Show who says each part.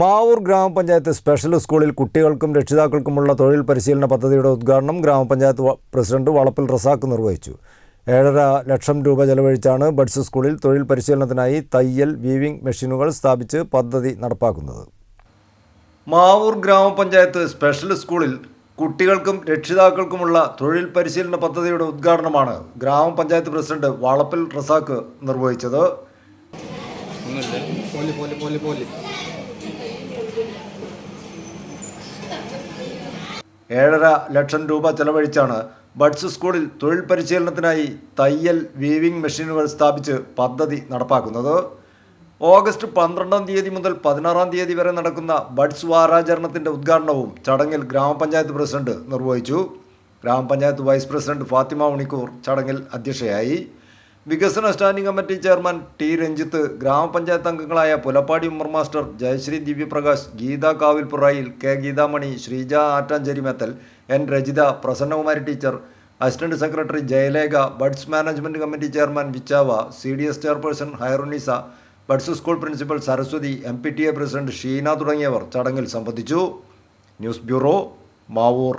Speaker 1: മാവൂർ ഗ്രാമപഞ്ചായത്ത് സ്പെഷ്യൽ സ്കൂളിൽ കുട്ടികൾക്കും രക്ഷിതാക്കൾക്കുമുള്ള തൊഴിൽ പരിശീലന പദ്ധതിയുടെ ഉദ്ഘാടനം ഗ്രാമപഞ്ചായത്ത് പ്രസിഡന്റ് വളപ്പിൽ റസാക്ക് നിർവഹിച്ചു. ഏഴര ലക്ഷം രൂപ ചെലവഴിച്ചാണ് ബഡ്സ് സ്കൂളിൽ തൊഴിൽ പരിശീലനത്തിനായി തയ്യൽ വീവിംഗ് മെഷീനുകൾ സ്ഥാപിച്ച് പദ്ധതി നടപ്പാക്കുന്നത്. മാവൂർ ഗ്രാമപഞ്ചായത്ത് സ്പെഷ്യൽ സ്കൂളിൽ കുട്ടികൾക്കും രക്ഷിതാക്കൾക്കുമുള്ള തൊഴിൽ പരിശീലന പദ്ധതിയുടെ ഉദ്ഘാടനമാണ് ഗ്രാമപഞ്ചായത്ത് പ്രസിഡന്റ് വളപ്പിൽ റസാക്ക് നിർവഹിച്ചത്. ഏഴര ലക്ഷം രൂപ ചെലവഴിച്ചാണ് ബഡ്സ് സ്കൂളിൽ തൊഴിൽ പരിശീലനത്തിനായി തയ്യൽ വീവിംഗ് മെഷീനുകൾ സ്ഥാപിച്ച് പദ്ധതി നടപ്പാക്കുന്നത്. ഓഗസ്റ്റ് പന്ത്രണ്ടാം തീയതി മുതൽ പതിനാറാം തീയതി വരെ നടക്കുന്ന ബഡ്സ് വാരാചരണത്തിന്റെ ഉദ്ഘാടനവും ചടങ്ങിൽ ഗ്രാമപഞ്ചായത്ത് പ്രസിഡന്റ് നിർവഹിച്ചു. ഗ്രാമപഞ്ചായത്ത് വൈസ് പ്രസിഡന്റ് ഫാത്തിമ ഉണിക്കൂർ ചടങ്ങിൽ അധ്യക്ഷയായി. വികസന standing committee chairman T Ranjith ഗ്രാമപഞ്ചായത്ത് അംഗങ്ങളായ Pulappadi Ummer master Jayashree Divyaprakash Geetha Kavilppurayil K Geethamani Sreeja Attancheri metal N Rajitha Prasannakumari teacher assistant secretary Jayalekha buds management committee chairman വിച്ചാവ C D S chairperson Hairunisa buds school principal Saraswathi M P T A president Sheena തുടങ്ങിയവർ ചടങ്ങിൽ സംബന്ധിച്ചു. News bureau Mavoor.